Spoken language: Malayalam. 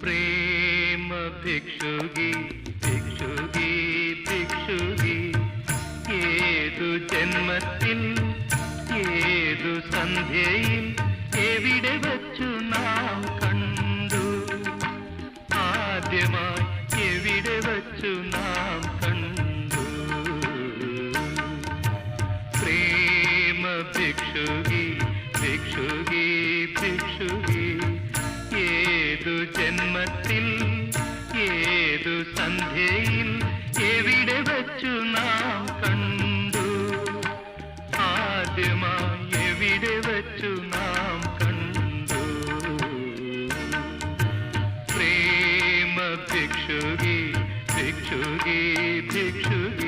പ്രേമ ഭിക്ഷുകി ഭിക്ഷുകി ഭിക്ഷുകി ഏതു ജന്മത്തിൽ ഏതു സന്ധ്യയിൽ എവിടെ വച്ചു നാം കണ്ടു ആദ്യമായി എവിടെ വച്ചു നാം കണ്ടു പ്രേമ ഭിക്ഷുകി ഭിക്ഷുകി ഏതു ജന്മത്തിൽ ഏതു സന്ധ്യയിൽ എവിടെ വച്ചു നാം കണ്ടു? ആദ്യമായി എവിടെ വച്ചു നാം കണ്ടു? പ്രേമ ഭിക്ഷുകി ഭിക്ഷുകി ഭിക്ഷുകി.